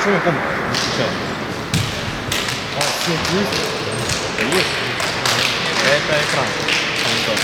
что вы там включаете? А свет есть? Это есть. Это экран. монитор.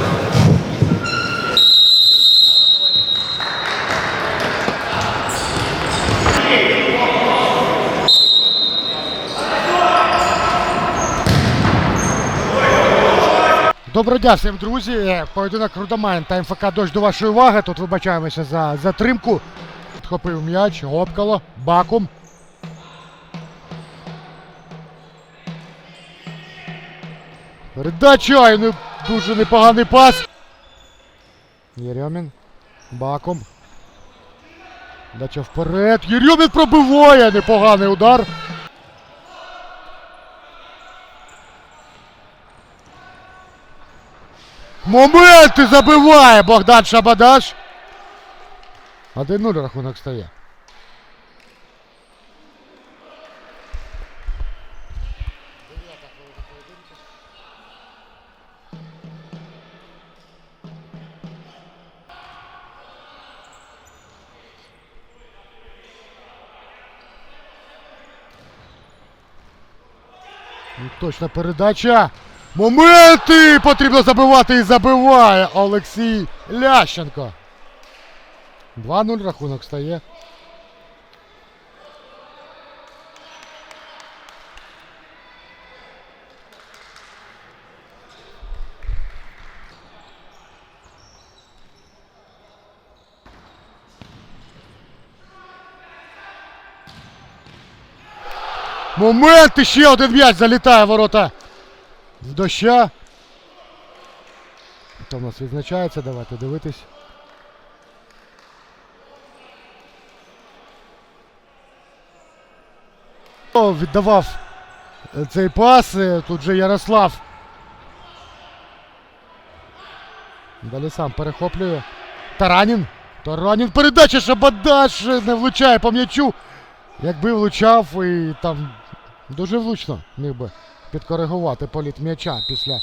Да, вот. Доброго дня всім друзі. Поєдинок Рудомайн та МФК Дощ до вашої уваги. Тут вибачаємося за затримку. Підхопив м'яч, гопкало, баком. Передача і дуже непоганий пас. Єрьомін. Баком. Дача вперед. Єрьомін пробиває. Непоганий удар. Моменти забиває Богдан Шабадаш. 1-0 рахунок стає. Ну, Точна передача. Моменти! Потрібно забивати і забиває Олексій Лященко. 2-0 рахунок стає. Момент! І ще один м'яч залітає в ворота. В доща. Хто в нас відзначається? Давайте дивитись. Віддавав е, цей пас. е, Тут же Ярослав. Далі сам перехоплює. Таранін. Таранін. Передача Шабадаш е, не влучає по м'ячу. Якби влучав і там дуже влучно міг би підкоригувати політ м'яча після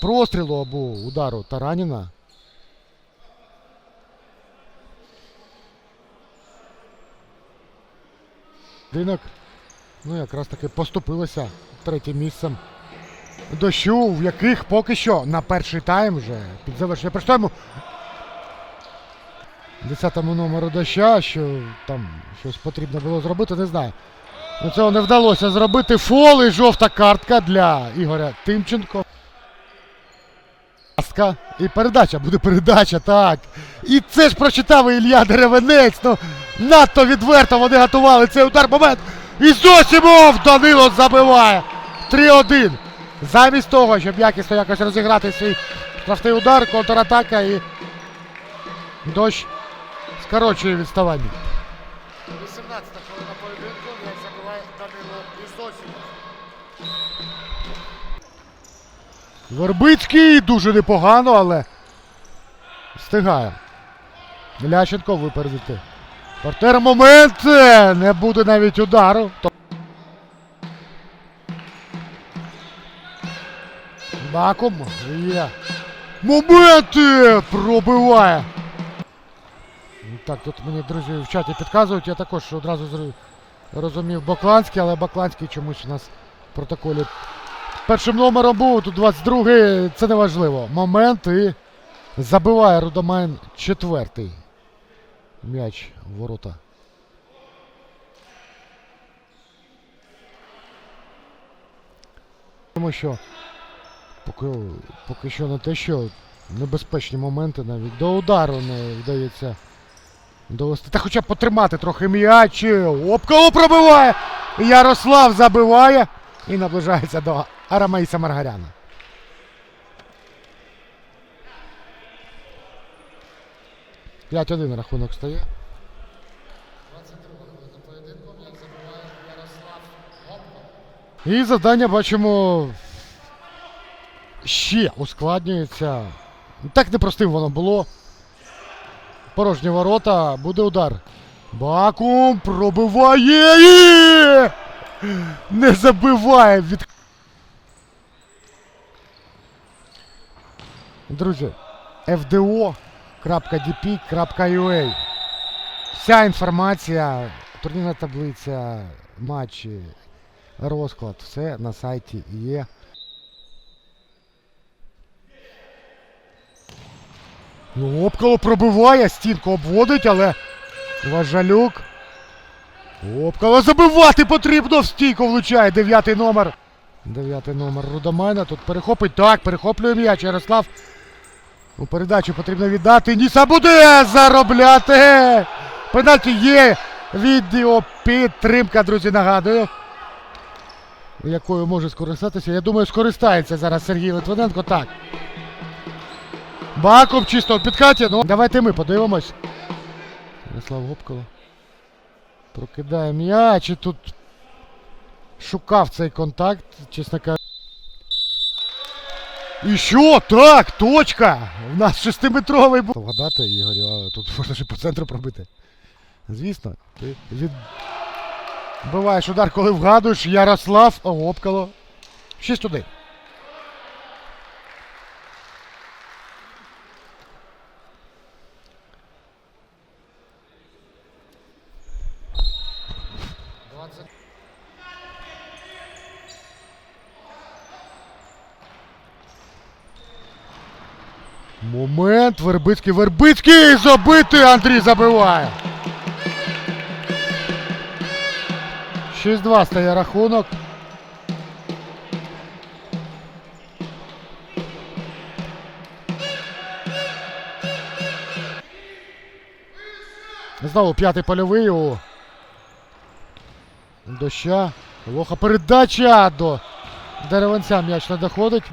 прострілу або удару Тараніна. Ринок, ну якраз таки поступилося третім місцем. Дощу, в яких поки що на перший тайм вже під завершення першого тайму 10-му номеру доща, що там щось потрібно було зробити, не знаю. Ну, цього не вдалося зробити. Фол і жовта картка для Ігоря Тимченко. І передача, буде передача, так. І це ж прочитав і Ілля Деревенець. Ну, надто відверто вони готували цей удар. Момент. І Зосімов Данило забиває. 3-1. Замість того, щоб якісно якось розіграти свій штрафний удар, контратака і дощ скорочує відставання. Вербицький дуже непогано, але встигає. Лященко випередити. Партер момент. Не буде навіть удару. Баком є. Моменти! Пробиває. Ну, Так, тут мені друзі в чаті підказують, я також одразу розумів Бакланський, але Бакланський чомусь у нас в протоколі першим номером був, тут 22-й, це не важливо. Момент і забиває Рудомайн четвертий. М'яч ворота. Тому що поки, поки що не те, що небезпечні моменти навіть до удару не вдається довести. Та хоча б потримати трохи м'яч. Опкало пробиває. Ярослав забиває і наближається до Арамейса Маргаряна. П'ять один рахунок стає. 22 хвилина поєдинку. Як забиває Ярослав Опко. І завдання бачимо ще ускладнюється. Так непростим воно було. Порожні ворота, буде удар. Бакум пробиває і не забиває від. Друзі, www.dp.ua Вся інформація, турнірна таблиця, матчі, розклад, все на сайті є. Ну, Опкало пробиває, стінку обводить, але Важалюк. Опкало забивати потрібно в стійку влучає. Дев'ятий номер. Дев'ятий номер Рудомайна. Тут перехопить. Так, перехоплює м'яч. Ярослав. У передачу потрібно віддати. Ніса буде заробляти. Пенальті є. Відео підтримка, друзі, нагадую. Якою може скористатися. Я думаю, скористається зараз Сергій Литвиненко. Так. Баков чисто в підкаті. Ну, давайте ми подивимось. Ярослав Гопкало. Прокидає м'яч і тут шукав цей контакт, чесно кажучи. І що? Так, точка! У нас шестиметровий був. Вгадати, Ігор, а тут можна ще по центру пробити. Звісно, ти від... Буваєш удар, коли вгадуєш Ярослав обкало. 6-1. Момент, Вербицький, Вербицький забитий, Андрій забиває. 6-2 стає рахунок. Знову п'ятий польовий у доща. Лоха передача до деревенця м'яч не доходить.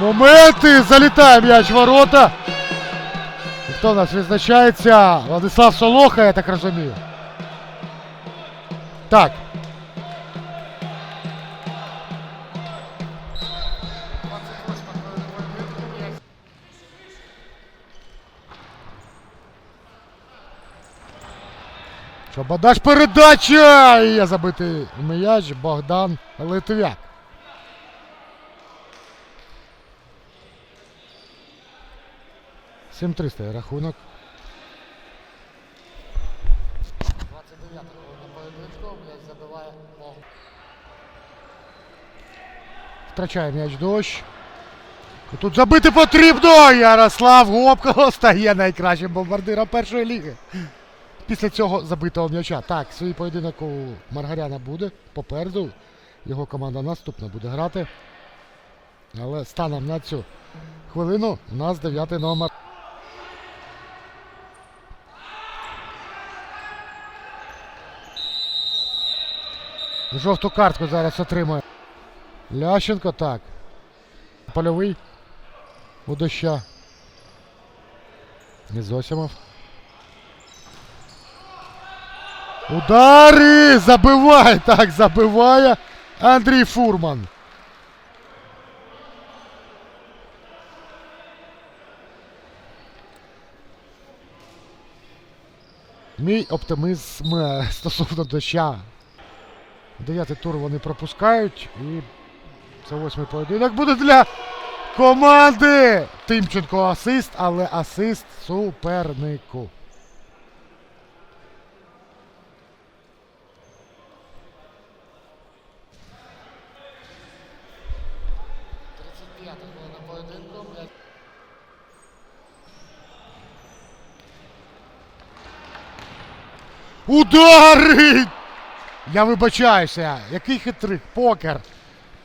Моменти! Залітає м'яч в ворота. І Хто у нас відзначається? Владислав Солоха, я так розумію. Так. Чобадаш передача! І є забитий м'яч Богдан Литвяк. Сім 300 рахунок. 29 хвилина поєдинку, м'яч забиває. Втрачає м'яч дощ. Тут забити потрібно! Ярослав Гопко стає найкращим бомбардиром першої ліги. Після цього забитого м'яча. Так, свій поєдинок у Маргаряна буде попереду. Його команда наступна буде грати. Але станом на цю хвилину у нас дев'ятий номер. Жовту картку зараз отримує. Лященко так. Польовий. У доща. Незосимов. Удари! Забиває! Так, забиває Андрій Фурман. Мій оптимізм е, стосовно доща. Дев'ятий тур вони пропускають і це восьмий поєдинок буде для команди. Тимченко асист, але асист супернику. Удари! Я вибачаюся, який хитрик, покер.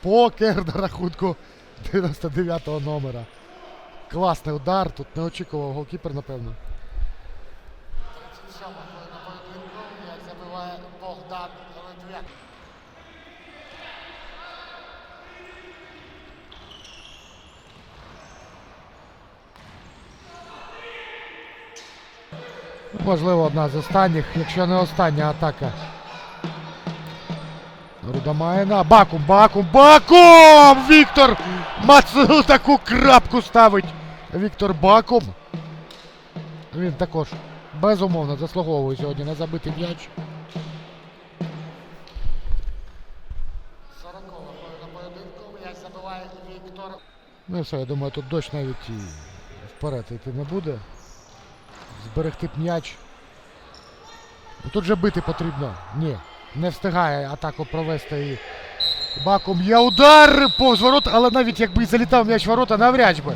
Покер на рахунку 99-го номера. Класний удар, тут не очікував голкіпер, напевно. 37 хвилина поєдинку, як забиває Богдан Можливо, одна з останніх, якщо не остання атака. Рудомайна. Бакум, бакум, бакум! Віктор Мацу таку крапку ставить. Віктор Бакум. Він також безумовно заслуговує сьогодні на забитий м'яч. 40 хвилина. М'яч забиває Віктор Ну і все, я думаю, тут дощ навіть і вперед йти не буде. Зберегти м'яч. Тут же бити потрібно. Ні, не встигає атаку провести і баком. Є удар повз ворот, але навіть якби залітав м'яч ворота, навряд би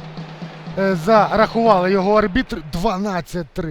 е, зарахували його арбітр 12-3.